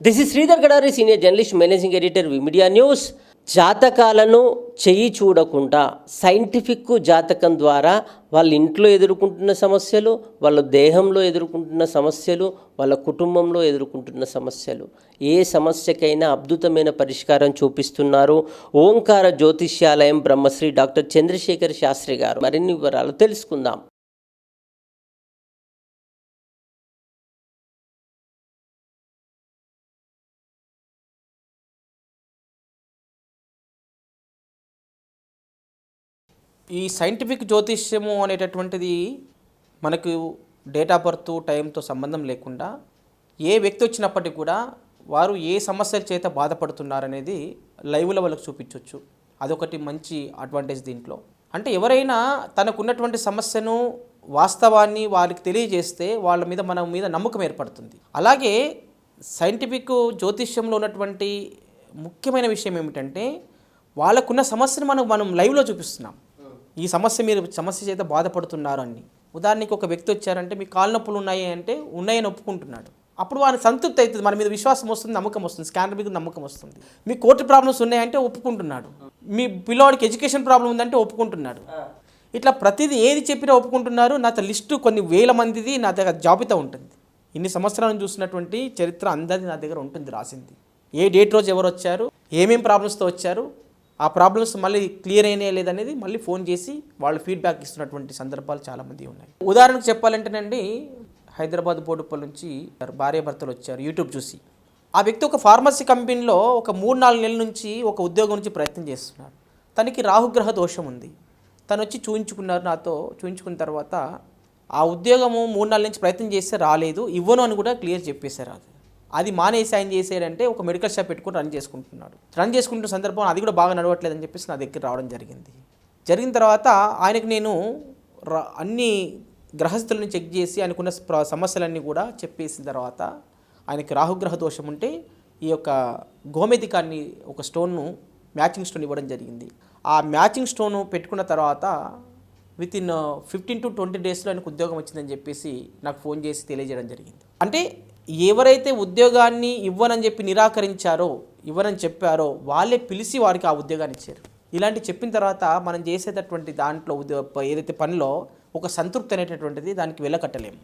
This is Sridhar Gadari senior journalist managing editor media news జాతకాలను చెయ్యి చూడకుండా scientific జాతకం ద్వారా వాళ్ళ ఇంట్లో ఎదుర్కొంటున్న సమస్యలు వాళ్ళ దేహంలో ఎదుర్కొంటున్న సమస్యలు వాళ్ళ కుటుంబంలో ఎదుర్కొంటున్న సమస్యలు. ఏ సమస్యకైనా అద్భుతమైన పరిష్కారం చూపిస్తున్నారు ఓంకార జ్యోతిష్యాలయం బ్రహ్మశ్రీ డాక్టర్ చంద్రశేఖర్ శాస్త్రి గారు. మరిన్ని వివరాలు తెలుసుకుందాం. ఈ సైంటిఫిక్ జ్యోతిష్యము అనేటటువంటిది మనకు డేట్ ఆఫ్ బర్త్ టైంతో సంబంధం లేకుండా ఏ వ్యక్తి వచ్చినప్పటికీ కూడా వారు ఏ సమస్యల చేత బాధపడుతున్నారనేది లైవ్లో వాళ్ళకి చూపించవచ్చు అదొకటి మంచి అడ్వాంటేజ్ దీంట్లో. అంటే ఎవరైనా తనకున్నటువంటి సమస్యను వాస్తవాన్ని వారికి తెలియజేస్తే వాళ్ళ మీద మన మీద నమ్మకం ఏర్పడుతుంది. అలాగే సైంటిఫిక్ జ్యోతిష్యంలో ఉన్నటువంటి ముఖ్యమైన విషయం ఏమిటంటే వాళ్ళకున్న సమస్యను మనం మనం లైవ్లో చూపిస్తున్నాం. ఈ సమస్య మీరు సమస్య చేత బాధపడుతున్నారు అని. ఉదాహరణకి ఒక వ్యక్తి వచ్చారంటే మీ కాళ్ళ నొప్పులు ఉన్నాయి అంటే ఉన్నాయని ఒప్పుకుంటున్నాడు. అప్పుడు వారి సంతృప్తి అవుతుంది మన మీద విశ్వాసం వస్తుంది నమ్మకం వస్తుంది స్కానర్ మీద నమ్మకం వస్తుంది. మీ కోర్టు ప్రాబ్లమ్స్ ఉన్నాయంటే ఒప్పుకుంటున్నాడు. మీ పిల్లవాడికి ఎడ్యుకేషన్ ప్రాబ్లం ఉందంటే ఒప్పుకుంటున్నాడు. ఇట్లా ప్రతిదీ ఏది చెప్పినా ఒప్పుకుంటున్నారు నా లిస్టు కొన్ని వేల మందిది నా దగ్గర జాబితా ఉంటుంది. ఇన్ని సంవత్సరాలను చూసినటువంటి చరిత్ర అందరిది నా దగ్గర ఉంటుంది రాసింది. ఏ డేట్ రోజు ఎవరు వచ్చారు ఏమేం ప్రాబ్లమ్స్తో వచ్చారు ఆ ప్రాబ్లమ్స్ మళ్ళీ క్లియర్ అయినాయా లేదనేది మళ్ళీ ఫోన్ చేసి వాళ్ళు ఫీడ్బ్యాక్ ఇస్తున్నటువంటి సందర్భాలు చాలామంది ఉన్నాయి. ఉదాహరణకు చెప్పాలంటేనండి హైదరాబాద్ బోడుపల్ నుంచి భార్య భర్తలు వచ్చారు యూట్యూబ్ చూసి. ఆ వ్యక్తి ఒక ఫార్మసీ కంపెనీలో ఒక మూడు నాలుగు నెలల నుంచి ఒక ఉద్యోగం నుంచి ప్రయత్నం చేస్తున్నాడు. తనకి రాహుగ్రహ దోషం ఉంది. తను వచ్చి చూయించుకున్నారు నాతో చూయించుకున్న తర్వాత ఆ ఉద్యోగము మూడు నాలుగు నుంచి ప్రయత్నం చేస్తే రాలేదు ఇవ్వను అని కూడా క్లియర్ చెప్పేశారు అది అది మానేసి ఆయన చేసాడంటే ఒక మెడికల్ షాప్ పెట్టుకుని రన్ చేసుకుంటున్నాడు. రన్ చేసుకుంటున్న సందర్భం అది కూడా బాగా నడవట్లేదని చెప్పేసి నా దగ్గర రావడం జరిగింది. జరిగిన తర్వాత ఆయనకు నేను అన్ని గ్రహస్థులను చెక్ చేసి ఆయనకున్న సమస్యలన్నీ కూడా చెప్పేసిన తర్వాత ఆయనకి రాహుగ్రహ దోషం ఉంటే ఈ యొక్క గోమెతికాన్ని ఒక స్టోన్ను మ్యాచింగ్ స్టోన్ ఇవ్వడం జరిగింది. ఆ మ్యాచింగ్ స్టోన్ పెట్టుకున్న తర్వాత with in fifteen to twenty డేస్లో ఆయనకు ఉద్యోగం వచ్చిందని చెప్పేసి నాకు ఫోన్ చేసి తెలియజేయడం జరిగింది. అంటే ఎవరైతే ఉద్యోగాన్ని ఇవ్వనని చెప్పి నిరాకరించారో ఇవ్వనని చెప్పారో వాళ్ళే పిలిచి వారికి ఆ ఉద్యోగాన్ని ఇచ్చారు. ఇలాంటి చెప్పిన తర్వాత మనం చేసేటటువంటి దాంట్లో ఉద్యో ఏదైతే పనిలో ఒక సంతృప్తి అనేటటువంటిది దానికి వెళ్ళకట్టలేము